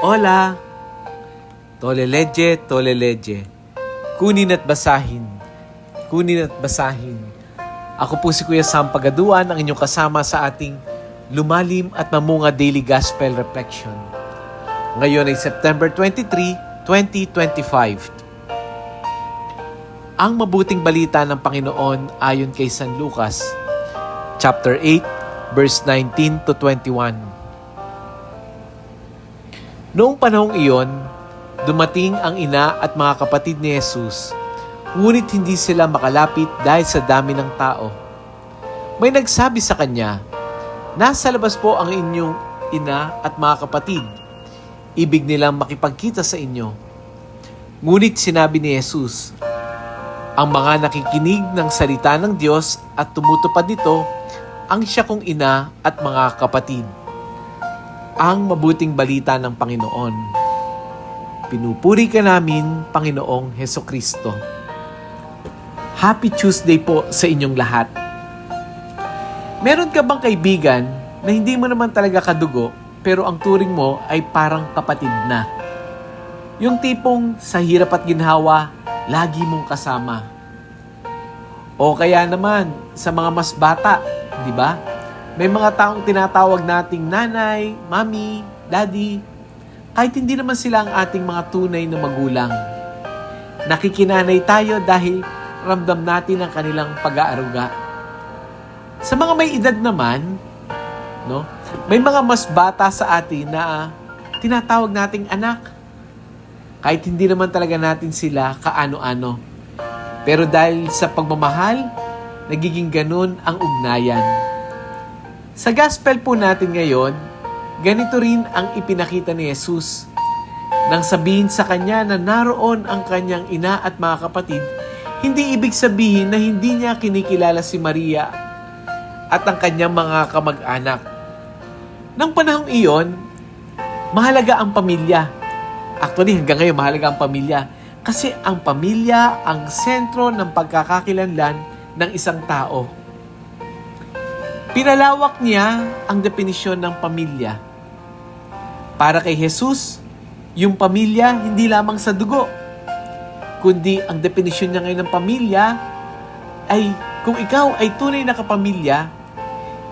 Hola! Toleleje, toleleje. Kunin at basahin. Kunin at basahin. Ako po si Kuya Sam Pagaduan, ang inyong kasama sa ating lumalim at mamunga daily gospel reflection. Ngayon ay September 23, 2025. Ang mabuting balita ng Panginoon ayon kay San Lucas, chapter 8, verse 19 to 21. Noong panahong iyon, dumating ang ina at mga kapatid ni Jesus, ngunit hindi sila makalapit dahil sa dami ng tao. May nagsabi sa kanya, Nasa labas po ang inyong ina at mga kapatid. Ibig nilang makipagkita sa inyo. Ngunit sinabi ni Jesus, ang mga nakikinig ng salita ng Diyos at tumutupad nito, ang siya kong ina at mga kapatid. Ang mabuting balita ng Panginoon. Pinupuri ka namin, Panginoong Heso Kristo. Happy Tuesday po sa inyong lahat. Meron ka bang kaibigan na hindi mo naman talaga kadugo pero ang turing mo ay parang kapatid na? Yung tipong sa hirap at ginhawa, lagi mong kasama. O kaya naman sa mga mas bata, di ba? May mga taong tinatawag nating nanay, mami, daddy, kahit hindi naman sila ang ating mga tunay na magulang. Nakikinanay tayo dahil ramdam natin ang kanilang pag-aaruga. Sa mga may edad naman, no? May mga mas bata sa atin na tinatawag nating anak. Kahit hindi naman talaga natin sila kaano-ano. Pero dahil sa pagmamahal, nagiging ganun ang ugnayan. Sa gospel po natin ngayon, ganito rin ang ipinakita ni Jesus. Nang sabihin sa kanya na naroon ang kanyang ina at mga kapatid, hindi ibig sabihin na hindi niya kinikilala si Maria at ang kanyang mga kamag-anak. Nang panahong iyon, mahalaga ang pamilya. Actually, hanggang ngayon, mahalaga ang pamilya. Kasi ang pamilya ang sentro ng pagkakakilanlan ng isang tao. Pinalawak niya ang definisyon ng pamilya. Para kay Jesus, yung pamilya hindi lamang sa dugo, kundi ang definisyon niya ngayon ng pamilya ay kung ikaw ay tunay na kapamilya,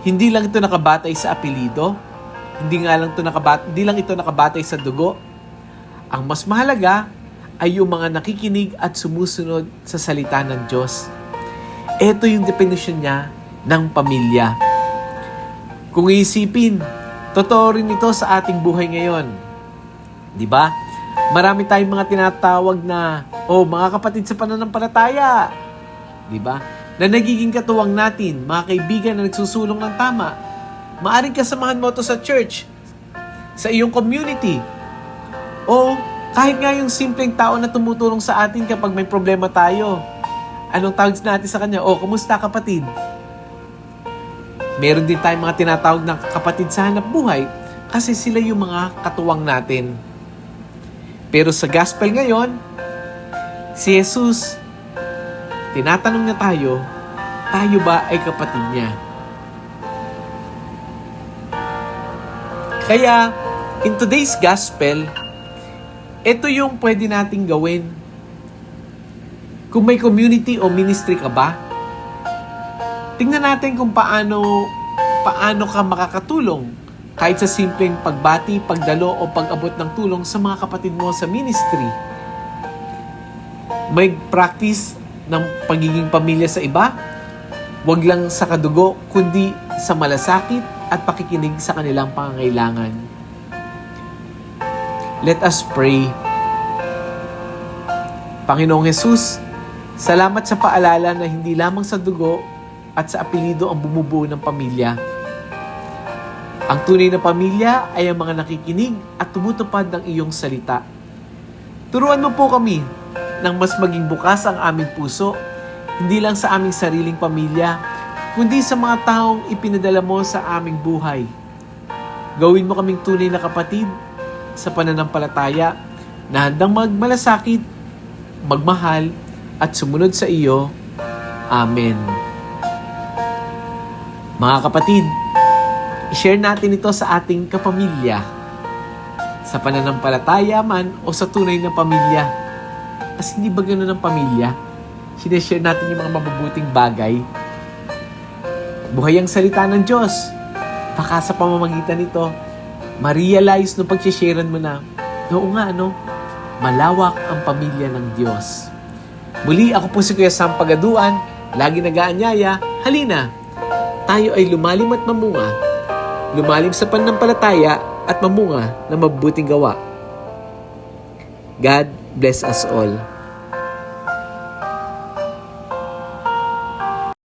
hindi lang ito nakabatay sa apelido, hindi nga lang ito nakabat hindi lang ito nakabatay sa dugo. Ang mas mahalaga ay yung mga nakikinig at sumusunod sa salita ng Diyos. Ito yung definition niya ng pamilya. Kung iisipin, totoo rin ito sa ating buhay ngayon. Di ba? Marami tayong mga tinatawag na, oh, mga kapatid sa pananampalataya. Di ba? na nagiging katuwang natin, mga kaibigan na nagsusulong ng tama. Maaring kasamahan mo to sa church, sa iyong community, o kahit nga yung simpleng tao na tumutulong sa atin kapag may problema tayo. Anong tawag natin sa kanya? O, kumusta kapatid? Meron din tayong mga tinatawag na kapatid sa hanap buhay kasi sila yung mga katuwang natin. Pero sa gospel ngayon, si Jesus tinatanong niya tayo, tayo ba ay kapatid niya? Kaya, in today's gospel, ito yung pwede nating gawin. Kung may community o ministry ka ba, tingnan natin kung paano paano ka makakatulong kahit sa simpleng pagbati, pagdalo o pag-abot ng tulong sa mga kapatid mo sa ministry. May practice ng pagiging pamilya sa iba, wag lang sa kadugo, kundi sa malasakit at pakikinig sa kanilang pangangailangan. Let us pray. Panginoong Jesus, salamat sa paalala na hindi lamang sa dugo at sa apelido ang bumubuo ng pamilya. Ang tunay na pamilya ay ang mga nakikinig at tumutupad ng iyong salita. Turuan mo po kami nang mas maging bukas ang aming puso, hindi lang sa aming sariling pamilya, kundi sa mga taong ipinadala mo sa aming buhay. Gawin mo kaming tunay na kapatid sa pananampalataya na handang magmalasakit, magmahal, at sumunod sa iyo. Amen. Mga kapatid, i-share natin ito sa ating kapamilya. Sa pananampalataya man o sa tunay na pamilya. Kasi hindi ba ganun ang pamilya? Sineshare natin yung mga mabubuting bagay. Buhay ang salita ng Diyos. Baka sa pamamagitan nito, ma-realize no pag-sharean mo na, oo nga ano, malawak ang pamilya ng Diyos. Muli, ako po si Kuya Sam Pagaduan, lagi nag-aanyaya, halina, tayo ay lumalim at mamunga, lumalim sa pananampalataya at mamunga na mabuting gawa. God bless us all.